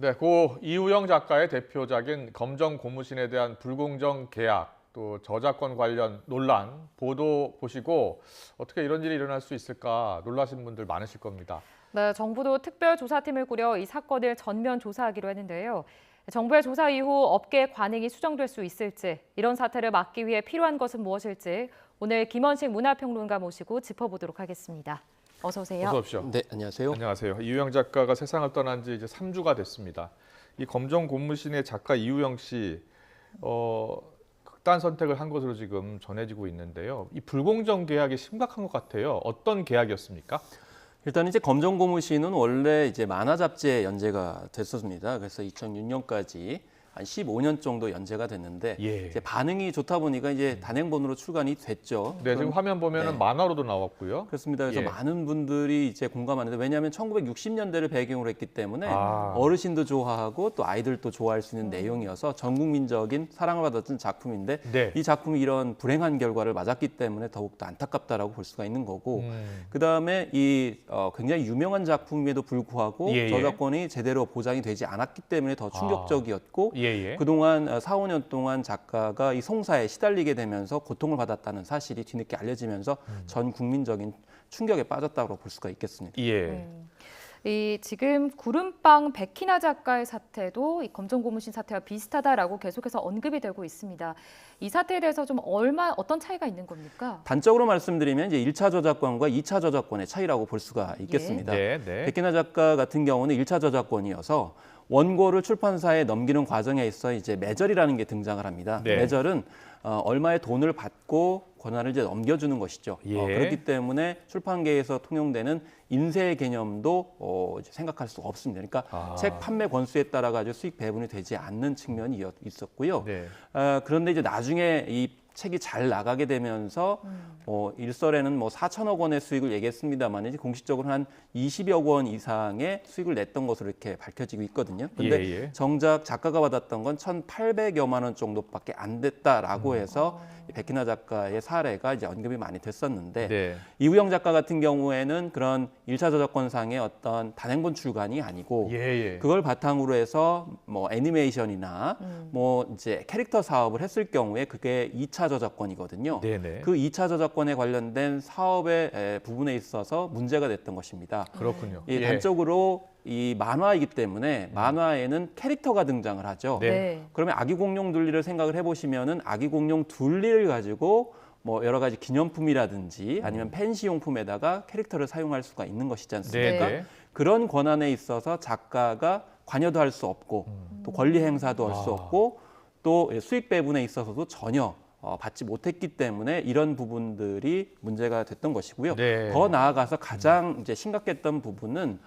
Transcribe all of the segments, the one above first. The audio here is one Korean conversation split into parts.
네, 고 이우영 작가의 대표작인 검정 고무신에 대한 불공정 계약 또 저작권 관련 논란 보도 보시고 어떻게 이런 일이 일어날 수 있을까 놀라신 분들 많으실 겁니다. 네, 정부도 특별조사팀을 꾸려 이 사건을 전면 조사하기로 했는데요. 정부의 조사 이후 업계 관행이 수정될 수 있을지, 이런 사태를 막기 위해 필요한 것은 무엇일지 오늘 김원식 문화평론가 모시고 짚어보도록 하겠습니다. 어서 오세요. 어서 오십시오. 네, 안녕하세요. 안녕하세요. 이우영 작가가 세상을 떠난 지 이제 3주가 됐습니다. 이 검정 고무신의 작가 이우영 씨 어, 극단 선택을 한 것으로 지금 전해지고 있는데요. 이 불공정 계약이 심각한 것 같아요. 어떤 계약이었습니까? 일단 이제 검정 고무신은 원래 이제 만화 잡지에 연재가 됐었습니다. 그래서 2006년까지 한 15년 정도 연재가 됐는데 예. 이제 반응이 좋다 보니까 이제 단행본으로 출간이 됐죠. 네, 지금 화면 보면은 네. 만화로도 나왔고요. 그렇습니다. 그래서 예. 많은 분들이 이제 공감하는데 왜냐하면 1960년대를 배경으로 했기 때문에 아. 어르신도 좋아하고 또 아이들도 좋아할 수 있는 내용이어서 전 국민적인 사랑을 받았던 작품인데 네. 이 작품이 이런 불행한 결과를 맞았기 때문에 더욱더 안타깝다라고 볼 수가 있는 거고 음. 그 다음에 이 어, 굉장히 유명한 작품임에도 불구하고 예, 예. 저작권이 제대로 보장이 되지 않았기 때문에 더 충격적이었고 예, 예. 그동안 어, 4, 5년 동안 작가가 이 송사에 시달리게 되면서 고통을 받았다는 사실이 뒤늦게 알려지면서 음. 전 국민적인 충격에 빠졌다고 볼 수가 있겠습니다. 예. 음. 이 지금 구름빵 백희나 작가의 사태도 이 검정 고무신 사태와 비슷하다라고 계속해서 언급이 되고 있습니다. 이 사태에 대해서 좀 얼마 어떤 차이가 있는 겁니까? 단적으로 말씀드리면 이제 1차 저작권과 2차 저작권의 차이라고 볼 수가 있겠습니다. 네, 네. 백기나 작가 같은 경우는 1차 저작권이어서 원고를 출판사에 넘기는 과정에 있어 이제 매절이라는 게 등장을 합니다. 네. 매절은 어, 얼마의 돈을 받고 권한을 이제 넘겨주는 것이죠. 예. 어, 그렇기 때문에 출판계에서 통용되는 인쇄의 개념도 어, 생각할 수가 없습니다. 그러니까 아. 책 판매 권수에 따라 가지고 수익 배분이 되지 않는 측면이 있었고요. 네. 아, 그런데 이제 나중에 이 책이 잘 나가게 되면서 어, 일설에는 뭐 4천억 원의 수익을 얘기했습니다만 이제 공식적으로 한 20여 원 이상의 수익을 냈던 것으로 이렇게 밝혀지고 있거든요. 근데 예, 예. 정작 작가가 받았던 건 1,800여만 원 정도밖에 안 됐다라고 음. 해서 이 백희나 작가의 사례가 이제 언급이 많이 됐었는데 네. 이우영 작가 같은 경우에는 그런 일차 저작권상의 어떤 단행본 출간이 아니고 예, 예. 그걸 바탕으로 해서 뭐 애니메이션이나 뭐 이제 캐릭터 사업을 했을 경우에 그게 2차 저작권이거든요. 네, 네. 그 2차 저작권에 관련된 사업의 에, 부분에 있어서 문제가 됐던 것입니다. 그렇군요. 이 단적으로 이 만화이기 때문에 만화에는 캐릭터가 등장을 하죠. 네. 그러면 아기 공룡 둘리를 생각을 해보시면은 아기 공룡 둘리를 가지고 뭐 여러 가지 기념품이라든지 아니면 펜시용품에다가 캐릭터를 사용할 수가 있는 것이지 않습니까? 네, 네. 그런 권한에 있어서 작가가 관여도 할 수 없고 또 권리 행사도 할수 아. 없고 또 수익 배분에 있어서도 전혀 어, 받지 못했기 때문에 이런 부분들이 문제가 됐던 것이고요. 네. 더 나아가서 가장 이제 심각했던 부분은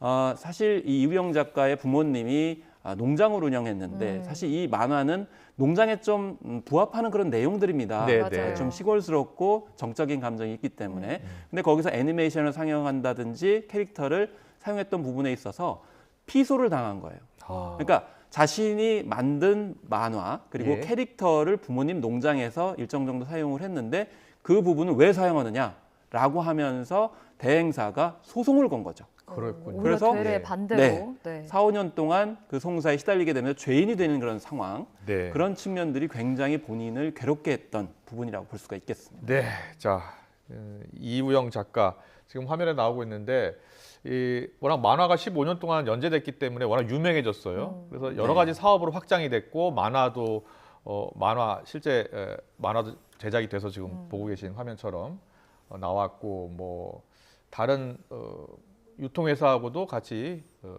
어, 사실 이 이우영 작가의 부모님이 아, 농장을 운영했는데 음. 사실 이 만화는 농장에 좀 음, 부합하는 그런 내용들입니다. 네, 맞아요. 네. 좀 시골스럽고 정적인 감정이 있기 때문에 근데 거기서 애니메이션을 상영한다든지 캐릭터를 사용했던 부분에 있어서 피소를 당한 거예요. 아. 그러니까 자신이 만든 만화 그리고 예. 캐릭터를 부모님 농장에서 일정 정도 사용을 했는데 그 부분을 왜 사용하느냐라고 하면서 대행사가 소송을 건 거죠. 그렇군요. 오히려 그래서- 네. 반대로. 네. 네. 4, 5년 동안 그 송사에 시달리게 되면서 죄인이 되는 그런 상황 네. 그런 측면들이 굉장히 본인을 괴롭게 했던 부분이라고 볼 수가 있겠습니다. 네, 자 어, 이우영 작가 지금 화면에 나오고 있는데 이 워낙 만화가 15년 동안 연재됐기 때문에 워낙 유명해졌어요. 그래서 여러 네. 가지 사업으로 확장이 됐고 만화도 어, 만화 실제 에, 만화도 제작이 돼서 지금 보고 계신 화면처럼 어, 나왔고 뭐 다른 어, 유통회사하고도 같이 어,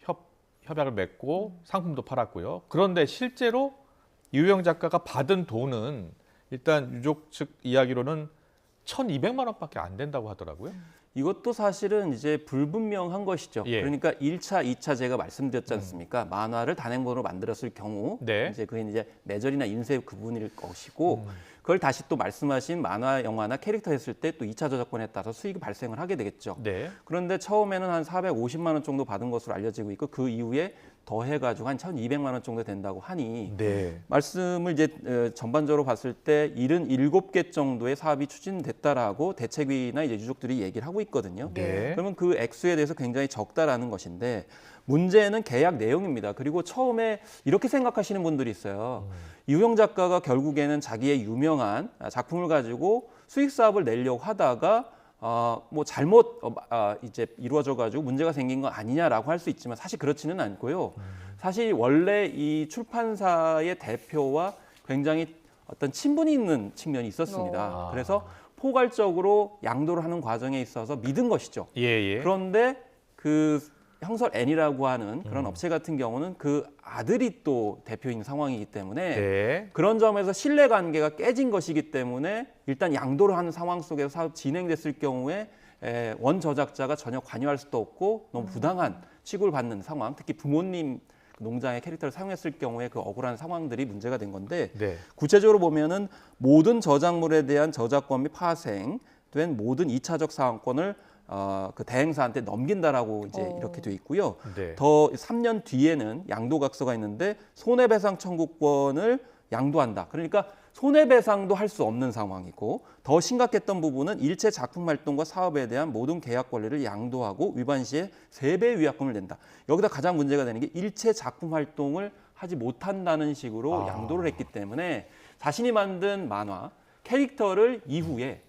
협 협약을 맺고 상품도 팔았고요. 그런데 실제로 이우영 작가가 받은 돈은 일단 유족 측 이야기로는 1,200만 원밖에 안 된다고 하더라고요. 이것도 사실은 이제 불분명한 것이죠. 예. 그러니까 1차, 2차 제가 말씀드렸지 않습니까? 만화를 단행본으로 만들었을 경우 네. 이제 그게 이제 매절이나 인쇄 그분일 것이고 그걸 다시 또 말씀하신 만화, 영화나 캐릭터 했을 때 또 2차 저작권에 따라서 수익이 발생을 하게 되겠죠. 네. 그런데 처음에는 한 450만 원 정도 받은 것으로 알려지고 있고 그 이후에 더해 가지고 한 1,200만 원 정도 된다고 하니 네. 말씀을 이제 어, 전반적으로 봤을 때 77개 정도의 사업이 추진됐다라고 대책위나 이제 유족들이 얘기를 하고 있거든요. 네. 그러면 그 액수에 대해서 굉장히 적다라는 것인데 문제는 계약 내용입니다. 그리고 처음에 이렇게 생각하시는 분들이 있어요. 이우영 작가가 결국에는 자기의 유명한 작품을 가지고 수익 사업을 내려고 하다가 어, 뭐 잘못 어, 아, 이제 이루어져 가지고 문제가 생긴 거 아니냐라고 할 수 있지만 사실 그렇지는 않고요. 사실 원래 이 출판사의 대표와 굉장히 어떤 친분이 있는 측면이 있었습니다. 어. 그래서 포괄적으로 양도를 하는 과정에 있어서 믿은 것이죠. 예, 예. 그런데 그 형설 N이라고 하는 그런 음. 업체 같은 경우는 그 아들이 또 대표인 상황이기 때문에 네. 그런 점에서 신뢰 관계가 깨진 것이기 때문에 일단 양도를 하는 상황 속에서 사업 진행됐을 경우에 에, 원 저작자가 전혀 관여할 수도 없고 너무 부당한 취급을 받는 상황, 특히 부모님 농장의 캐릭터를 사용했을 경우에 그 억울한 상황들이 문제가 된 건데 네. 구체적으로 보면은 모든 저작물에 대한 저작권 및 파생된 모든 이차적 사항권을 어, 그 대행사한테 넘긴다라고 이제 어. 이렇게 돼 있고요. 네. 더 3년 뒤에는 양도각서가 있는데 손해배상 청구권을 양도한다. 그러니까 손해배상도 할 수 없는 상황이고 더 심각했던 부분은 일체 작품 활동과 사업에 대한 모든 계약 권리를 양도하고 위반 시에 세배 위약금을 낸다. 여기다 가장 문제가 되는 게 일체 작품 활동을 하지 못한다는 식으로 아. 양도를 했기 때문에 자신이 만든 만화 캐릭터를 이후에 음.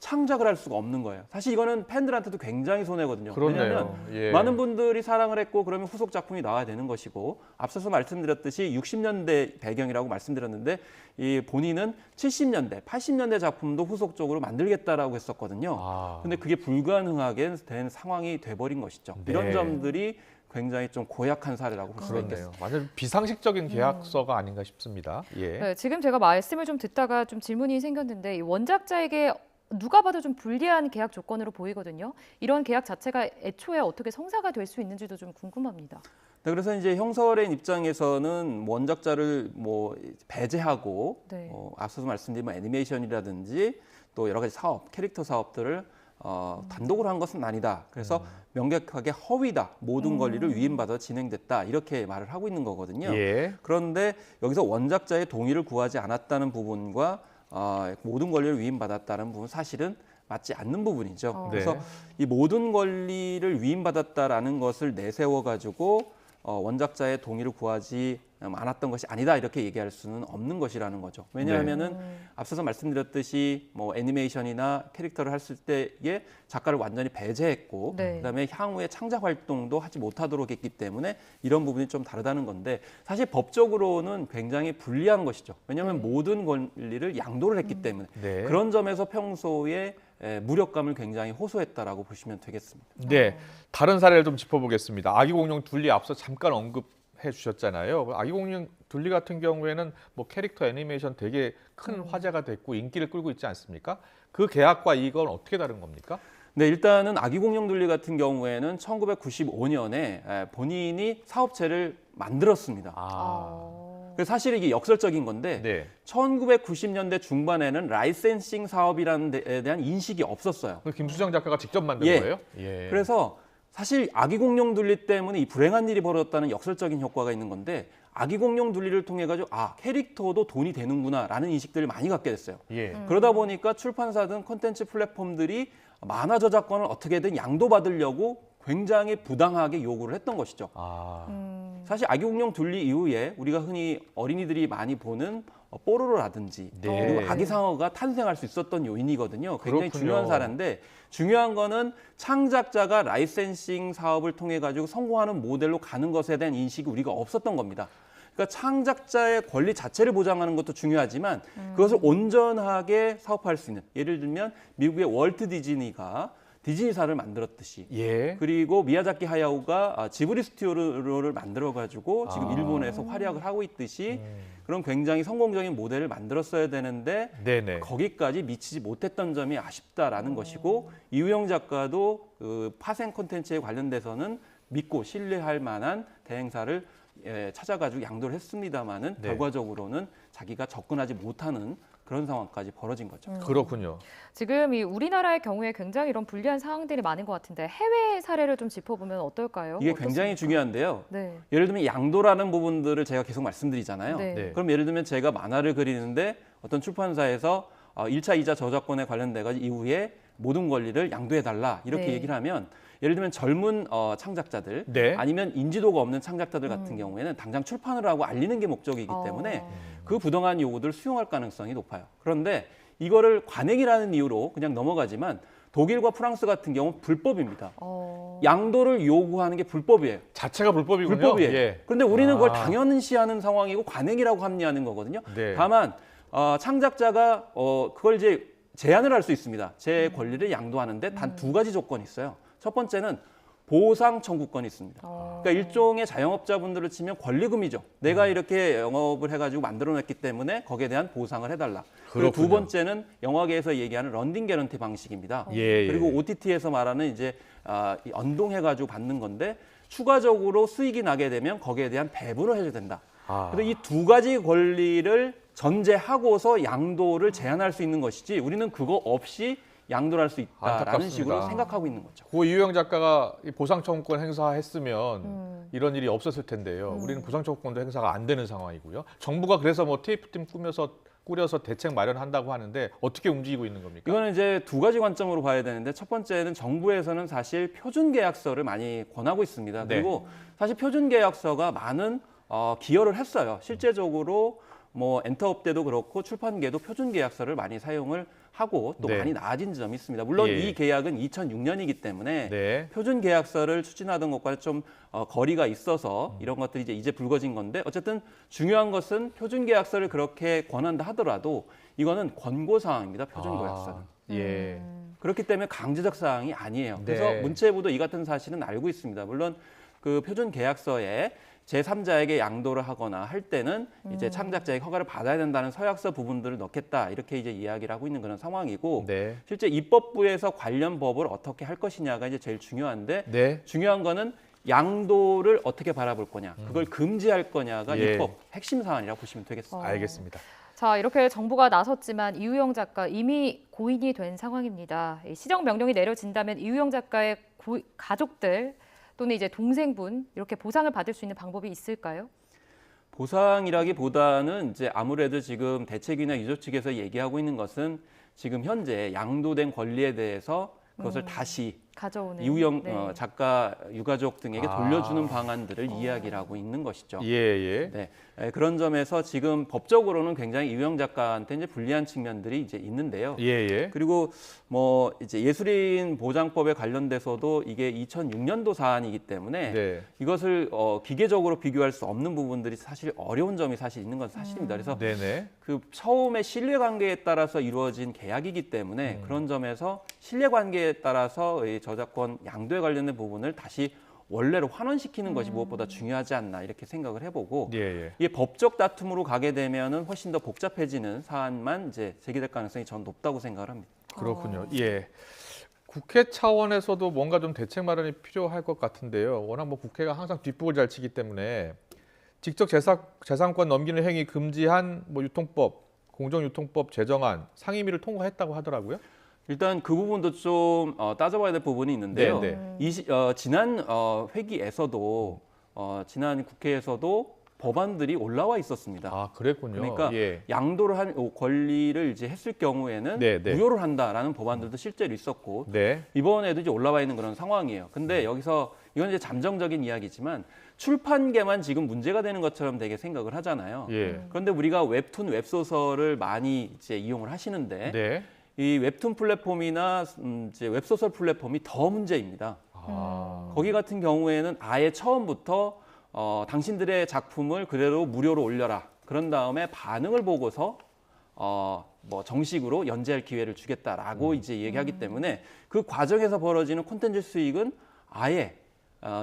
창작을 할 수가 없는 거예요. 사실 이거는 팬들한테도 굉장히 손해거든요. 왜냐하면 그렇네요. 예. 많은 분들이 사랑을 했고 그러면 후속 작품이 나와야 되는 것이고 앞서서 말씀드렸듯이 60년대 배경이라고 말씀드렸는데 이 본인은 70년대, 80년대 작품도 후속적으로 만들겠다라고 했었거든요. 아. 근데 그게 불가능하게 된 상황이 돼버린 것이죠. 네. 이런 점들이 굉장히 좀 고약한 사례라고 볼 수가. 그렇네요. 완전 비상식적인 계약서가 아닌가 싶습니다. 예. 네, 지금 제가 말씀을 좀 듣다가 좀 질문이 생겼는데 이 원작자에게 누가 봐도 좀 불리한 계약 조건으로 보이거든요. 이런 계약 자체가 애초에 어떻게 성사가 될 수 있는지도 좀 궁금합니다. 네, 그래서 이제 형설의 입장에서는 원작자를 뭐 배제하고 네. 어, 앞서서 말씀드린 뭐 애니메이션이라든지 또 여러 가지 사업, 캐릭터 사업들을 어, 단독으로 한 것은 아니다. 그래서 명백하게 허위다. 모든 음. 권리를 위임받아 진행됐다. 이렇게 말을 하고 있는 거거든요. 예. 그런데 여기서 원작자의 동의를 구하지 않았다는 부분과 어, 모든 권리를 위임받았다는 부분 사실은 맞지 않는 부분이죠. 어. 그래서 네. 이 모든 권리를 위임받았다라는 것을 내세워 가지고 어, 원작자의 동의를 구하지 않았던 것이 아니다 이렇게 얘기할 수는 없는 것이라는 거죠. 왜냐하면은 음. 앞서서 말씀드렸듯이 뭐 애니메이션이나 캐릭터를 했을 때에 작가를 완전히 배제했고 네. 그다음에 향후에 창작 활동도 하지 못하도록 했기 때문에 이런 부분이 좀 다르다는 건데 사실 법적으로는 굉장히 불리한 것이죠. 왜냐하면 네. 모든 권리를 양도를 했기 때문에 네. 그런 점에서 평소에 에, 무력감을 굉장히 호소했다라고 보시면 되겠습니다. 네. 다른 사례를 좀 짚어보겠습니다. 아기 공룡 둘리 앞서 잠깐 언급해 주셨잖아요. 아기 공룡 둘리 같은 경우에는 뭐 캐릭터 애니메이션 되게 큰 화제가 됐고 인기를 끌고 있지 않습니까? 그 계약과 이건 어떻게 다른 겁니까? 네, 일단은 아기 공룡 둘리 같은 경우에는 1995년에 본인이 사업체를 만들었습니다. 아. 아. 그래서 사실 이게 역설적인 건데 네. 1990년대 중반에는 라이센싱 사업이라는 데에 대한 인식이 없었어요. 그 김수정 작가가 직접 만든 예. 거예요? 예. 그래서 사실 아기 공룡 둘리 때문에 이 불행한 일이 벌어졌다는 역설적인 효과가 있는 건데 아기 공룡 둘리를 통해 가지고 아 캐릭터도 돈이 되는구나라는 인식들을 많이 갖게 됐어요. 예. 그러다 보니까 출판사든 콘텐츠 플랫폼들이 만화 저작권을 어떻게든 양도받으려고 굉장히 부당하게 요구를 했던 것이죠. 아. 음. 사실 아기 공룡 둘리 이후에 우리가 흔히 어린이들이 많이 보는 어, 뽀로로라든지 네. 그리고 아기 상어가 탄생할 수 있었던 요인이거든요. 굉장히 그렇군요. 중요한 사례인데 중요한 거는 창작자가 라이센싱 사업을 통해 가지고 성공하는 모델로 가는 것에 대한 인식이 우리가 없었던 겁니다. 그러니까 창작자의 권리 자체를 보장하는 것도 중요하지만 그것을 온전하게 사업할 수 있는 예를 들면 미국의 월트 디즈니가 디즈니사를 만들었듯이 예. 그리고 미야자키 하야오가 아, 지브리 스튜디오를 만들어 가지고 지금 아. 일본에서 활약을 하고 있듯이 음. 그런 굉장히 성공적인 모델을 만들었어야 되는데 네네. 거기까지 미치지 못했던 점이 아쉽다라는 것이고 이우영 작가도 그 파생 콘텐츠에 관련돼서는 믿고 신뢰할 만한 대행사를 예, 찾아가지고 양도를 했습니다마는 네. 결과적으로는 자기가 접근하지 못하는 그런 상황까지 벌어진 거죠. 음. 그렇군요. 지금 이 우리나라의 경우에 굉장히 이런 불리한 상황들이 많은 것 같은데 해외 사례를 좀 짚어보면 어떨까요? 이게 어떻습니까? 굉장히 중요한데요. 네. 예를 들면 양도라는 부분들을 제가 계속 말씀드리잖아요. 네. 네. 그럼 예를 들면 제가 만화를 그리는데 어떤 출판사에서 어, 1차, 2차 저작권에 관련돼 가지고 이후에 모든 권리를 양도해 달라 이렇게 네. 얘기를 하면 예를 들면 젊은 어, 창작자들 네. 아니면 인지도가 없는 창작자들 같은 경우에는 당장 출판을 하고 알리는 게 목적이기 어. 때문에 그 부당한 요구들을 수용할 가능성이 높아요. 그런데 이거를 관행이라는 이유로 그냥 넘어가지만 독일과 프랑스 같은 경우 는 불법입니다. 어. 양도를 요구하는 게 불법이에요. 자체가 불법이군요. 불법이에요. 예. 그런데 우리는 그걸 아. 당연시하는 상황이고 관행이라고 합리하는 거거든요. 네. 다만 어, 창작자가 어, 그걸 이제 제한을 할 수 있습니다. 제 권리를 양도하는데 단 두 가지 조건이 있어요. 첫 번째는 보상 청구권이 있습니다. 어. 그러니까 일종의 자영업자분들을 치면 권리금이죠. 내가 이렇게 영업을 해가지고 만들어냈기 때문에 거기에 대한 보상을 해달라. 그리고 두 그렇군요. 번째는 영화계에서 얘기하는 런딩 개런티 방식입니다. 예, 예. 그리고 OTT에서 말하는 이제 아, 이 언동해가지고 받는 건데 추가적으로 수익이 나게 되면 거기에 대한 배분을 해줘야 된다. 아. 그래서 이 두 가지 권리를 전제하고서 양도를 제한할 수 있는 것이지 우리는 그거 없이 양도를 할수 있다라는 안타깝습니다. 식으로 생각하고 있는 거죠. 고 이유영 작가가 이 보상 청구권 행사했으면 음. 이런 일이 없었을 텐데요. 우리는 보상 청구권도 행사가 안 되는 상황이고요. 정부가 그래서 뭐 TF팀 꾸며서 꾸려서 대책 마련한다고 하는데 어떻게 움직이고 있는 겁니까? 이거는 이제 두 가지 관점으로 봐야 되는데 첫 번째는 정부에서는 사실 표준 계약서를 많이 권하고 있습니다. 네. 그리고 사실 표준 계약서가 많은 어, 기여를 했어요. 실제적으로 뭐 엔터업 때도 그렇고 출판계도 표준 계약서를 많이 사용을 하고 또 네. 많이 나아진 점이 있습니다. 물론 예. 이 계약은 2006년이기 때문에 네. 표준 계약서를 추진하던 것과는 좀 어, 거리가 있어서 이런 것들이 이제 이제 불거진 건데 어쨌든 중요한 것은 표준 계약서를 그렇게 권한다 하더라도 이거는 권고 사항입니다. 표준 계약서는. 아, 예. 그렇기 때문에 강제적 사항이 아니에요. 그래서 네. 문체부도 이 같은 사실은 알고 있습니다. 물론 그 표준 계약서에 제3자에게 양도를 하거나 할 때는 이제 창작자의 허가를 받아야 된다는 서약서 부분들을 넣겠다 이렇게 이제 이야기를 하고 있는 그런 상황이고 네. 실제 입법부에서 관련 법을 어떻게 할 것이냐가 이제 제일 중요한데 네. 중요한 거는 양도를 어떻게 바라볼 거냐, 그걸 금지할 거냐가 예. 입법 핵심 사안이라고 보시면 되겠습니다. 어. 알겠습니다. 자, 이렇게 정부가 나섰지만 이우영 작가 이미 고인이 된 상황입니다. 이 시정 명령이 내려진다면 이우영 작가의 고- 가족들 또는 이제 동생분 이렇게 보상을 받을 수 있는 방법이 있을까요? 보상이라기보다는 이제 아무래도 지금 대책이나 유족 측에서 얘기하고 있는 것은 지금 현재 양도된 권리에 대해서 그것을 다시 가져오는 이우영 네. 어, 작가 유가족 등에게 아. 돌려주는 방안들을 이야기를 하고 있는 것이죠. 예, 예. 네, 에, 그런 점에서 지금 법적으로는 굉장히 이우영 작가한테 이제 불리한 측면들이 이제 있는데요. 예, 예. 그리고 뭐 이제 예술인 보장법에 관련돼서도 이게 2006년도 사안이기 때문에 네. 이것을 어, 기계적으로 비교할 수 없는 부분들이 사실 어려운 점이 사실 있는 건 사실입니다. 그래서 네, 네. 그 처음에 신뢰 관계에 따라서 이루어진 계약이기 때문에 음. 그런 점에서 신뢰 관계에 따라서 이 저작권 양도에 관련된 부분을 다시 원래로 환원시키는 것이 무엇보다 중요하지 않나 이렇게 생각을 해보고 예, 예. 이게 법적 다툼으로 가게 되면은 훨씬 더 복잡해지는 사안만 이제 제기될 가능성이 전 높다고 생각을 합니다. 그렇군요. 예. 국회 차원에서도 뭔가 좀 대책 마련이 필요할 것 같은데요. 워낙 뭐 국회가 항상 뒷북을 잘 치기 때문에 직접 재산, 재산권 넘기는 행위 금지한 뭐 유통법, 공정유통법 제정안 상임위를 통과했다고 하더라고요. 일단 그 부분도 좀 어, 따져봐야 될 부분이 있는데요. 네, 네. 이 시- 어, 지난 어, 회기에서도 어, 지난 국회에서도 법안들이 올라와 있었습니다. 아, 그랬군요. 그러니까 예. 양도를 한 어, 권리를 이제 했을 경우에는 네, 네. 무효를 한다라는 법안들도 실제로 있었고 네. 이번에도 이제 올라와 있는 그런 상황이에요. 근데 여기서 이건 이제 잠정적인 이야기지만 출판계만 지금 문제가 되는 것처럼 되게 생각을 하잖아요. 예. 그런데 우리가 웹툰 웹소설을 많이 이제 이용을 하시는데 네. 이 웹툰 플랫폼이나 음, 이제 웹소설 플랫폼이 더 문제입니다. 아. 거기 같은 경우에는 아예 처음부터 어, 당신들의 작품을 그대로 무료로 올려라. 그런 다음에 반응을 보고서 어, 뭐 정식으로 연재할 기회를 주겠다라고 이제 얘기하기 때문에 그 과정에서 벌어지는 콘텐츠 수익은 아예 어,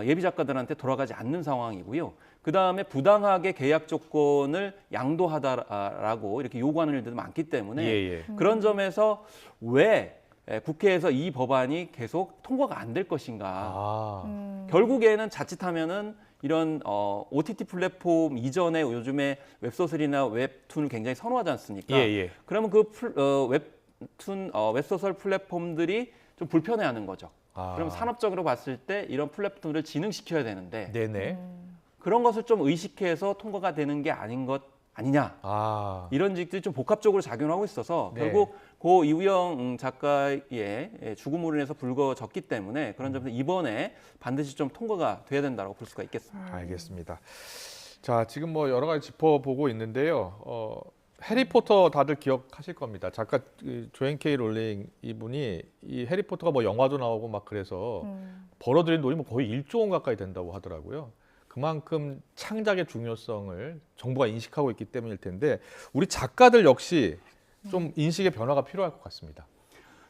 예비 작가들한테 돌아가지 않는 상황이고요. 그 다음에 부당하게 계약 조건을 양도하다라고 이렇게 요구하는 일들도 많기 때문에 예, 예. 그런 점에서 왜 에, 국회에서 이 법안이 계속 통과가 안 될 것인가? 아. 음. 결국에는 자칫하면은 이런 어, OTT 플랫폼 이전에 요즘에 웹소설이나 웹툰을 굉장히 선호하지 않습니까? 예, 예. 그러면 그 플- 어, 웹툰 어, 웹소설 플랫폼들이 좀 불편해하는 거죠. 아. 그럼 산업적으로 봤을 때 이런 플랫폼들을 진흥시켜야 되는데 네네. 음. 그런 것을 좀 의식해서 통과가 되는 게 아닌 것 아니냐 아, 이런 직들이 좀 복합적으로 작용하고 있어서 네. 결국 고 이우영 작가의 예, 죽음으로 인해서 불거졌기 때문에 그런 점에서 이번에 반드시 좀 통과가 돼야 된다고 볼 수가 있겠습니다. 알겠습니다. 자, 지금 뭐 여러 가지 짚어보고 있는데요. 어, 해리포터 다들 기억하실 겁니다. 작가 그 조앤 케이 롤링 이분이 이 해리포터가 뭐 영화도 나오고 막 그래서 음. 벌어들인 돈이 뭐 거의 1조 원 가까이 된다고 하더라고요. 그만큼 창작의 중요성을 정부가 인식하고 있기 때문일 텐데 우리 작가들 역시 좀 인식의 변화가 필요할 것 같습니다.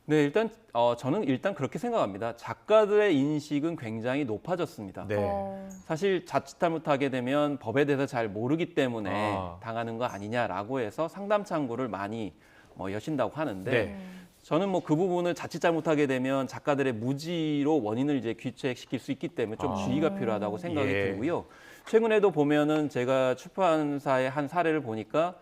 네, 일단 어, 저는 일단 그렇게 생각합니다. 작가들의 인식은 굉장히 높아졌습니다. 네. 어, 사실 자칫 잘못하게 되면 법에 대해서 잘 모르기 때문에 아. 당하는 거 아니냐라고 해서 상담 창구를 많이 어, 여신다고 하는데 네. 음. 저는 뭐 그 부분을 자칫 잘못하게 되면 작가들의 무지로 원인을 이제 귀책시킬 수 있기 때문에 좀 아. 주의가 필요하다고 생각이 예. 들고요. 최근에도 보면은 제가 출판사의 한 사례를 보니까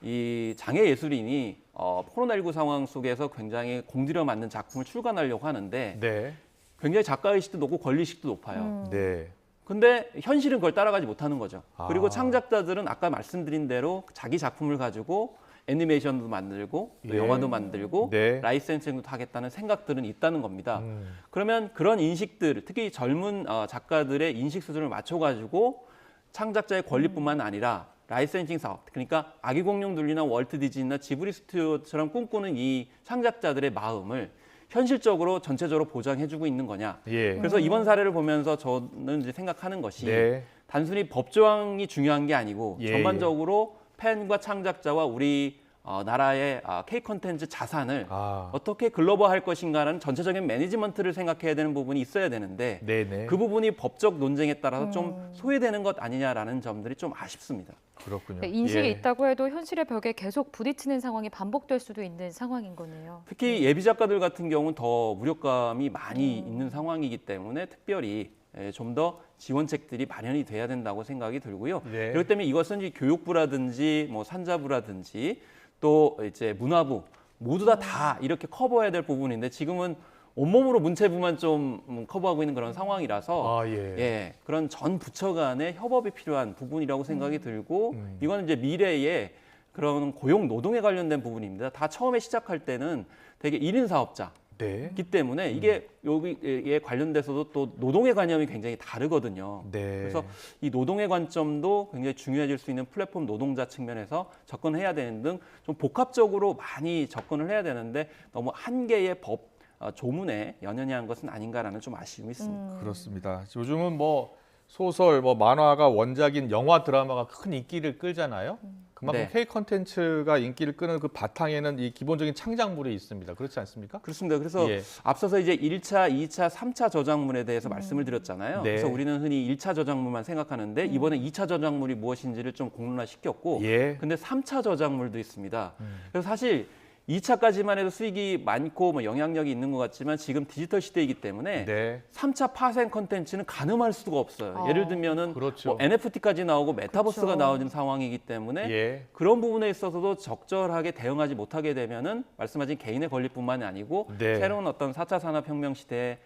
이 장애 예술인이 어, 코로나19 상황 속에서 굉장히 공들여 맞는 작품을 출간하려고 하는데 네. 굉장히 작가 의식도 높고 권리 의식도 높아요. 음. 네. 근데 현실은 그걸 따라가지 못하는 거죠. 아. 그리고 창작자들은 아까 말씀드린 대로 자기 작품을 가지고 애니메이션도 만들고 또 예. 영화도 만들고 네. 라이센싱도 하겠다는 생각들은 있다는 겁니다. 음. 그러면 그런 인식들, 특히 젊은 어, 작가들의 인식 수준을 맞춰가지고 창작자의 권리뿐만 아니라 라이센싱 사업, 그러니까 아기 공룡 둘리나 월트 디즈니나 지브리 스튜디오처럼 꿈꾸는 이 창작자들의 마음을 현실적으로 전체적으로 보장해주고 있는 거냐. 예. 그래서 이번 사례를 보면서 저는 이제 생각하는 것이 네. 단순히 법조항이 중요한 게 아니고 예, 전반적으로 팬과 창작자와 우리 어, 나라의 아, K 컨텐츠 자산을 아. 어떻게 글로벌할 것인가라는 전체적인 매니지먼트를 생각해야 되는 부분이 있어야 되는데 네네. 그 부분이 법적 논쟁에 따라서 음. 좀 소외되는 것 아니냐라는 점들이 좀 아쉽습니다. 그렇군요. 그러니까 인식이 예. 있다고 해도 현실의 벽에 계속 부딪히는 상황이 반복될 수도 있는 상황인 거네요. 특히 예비 작가들 같은 경우는 더 무력감이 많이 음. 있는 상황이기 때문에 특별히 좀 더 지원책들이 마련이 돼야 된다고 생각이 들고요. 네. 그렇기 때문에 이것은 이 교육부라든지 뭐 산자부라든지 또 이제 문화부 모두 다다 이렇게 커버해야 될 부분인데 지금은 온몸으로 문체부만 좀 음, 커버하고 있는 그런 상황이라서 아 예. 예, 그런 전 부처 간의 협업이 필요한 부분이라고 생각이 들고 음. 이거는 이제 미래의 그런 고용 노동에 관련된 부분입니다. 다 처음에 시작할 때는 되게 1인 사업자 네. 기 때문에 이게 여기에 관련돼서도 또 노동의 관념이 굉장히 다르거든요. 네. 그래서 이 노동의 관점도 굉장히 중요해질 수 있는 플랫폼 노동자 측면에서 접근해야 되는 등 좀 복합적으로 많이 접근을 해야 되는데 너무 한 개의 법 어, 조문에 연연히 한 것은 아닌가라는 좀 아쉬움이 있습니다. 음. 그렇습니다. 요즘은 뭐 소설, 뭐 만화가 원작인 영화, 드라마가 큰 인기를 끌잖아요. 그만큼 네. K 컨텐츠가 인기를 끄는 그 바탕에는 이 기본적인 창작물이 있습니다. 그렇지 않습니까? 그렇습니다. 그래서 예. 앞서서 이제 1차, 2차, 3차 저작물에 대해서 말씀을 드렸잖아요. 네. 그래서 우리는 흔히 1차 저작물만 생각하는데 이번에 2차 저작물이 무엇인지를 좀 공론화시켰고 예. 근데 3차 저작물도 있습니다. 음. 그래서 사실 2차까지만 해도 수익이 많고 뭐 영향력이 있는 것 같지만 지금 디지털 시대이기 때문에 네. 3차 파생 컨텐츠는 가늠할 수가 없어요. 어. 예를 들면은 그렇죠. 뭐 NFT까지 나오고 메타버스가 그렇죠. 나오는 상황이기 때문에 예. 그런 부분에 있어서도 적절하게 대응하지 못하게 되면은 말씀하신 개인의 권리뿐만이 아니고 네. 새로운 어떤 4차 산업혁명 시대에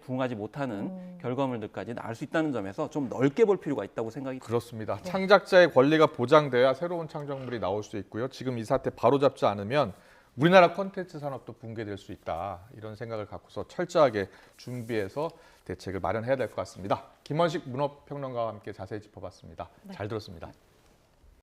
부응하지 못하는 음. 결과물들까지 나올 수 있다는 점에서 좀 넓게 볼 필요가 있다고 생각이. 그렇습니다. 창작자의 권리가 보장돼야 새로운 창작물이 나올 수 있고요. 지금 이 사태 바로잡지 않으면 우리나라 콘텐츠 산업도 붕괴될 수 있다. 이런 생각을 갖고서 철저하게 준비해서 대책을 마련해야 될 것 같습니다. 김원식 문화평론가와 함께 자세히 짚어봤습니다. 잘 들었습니다.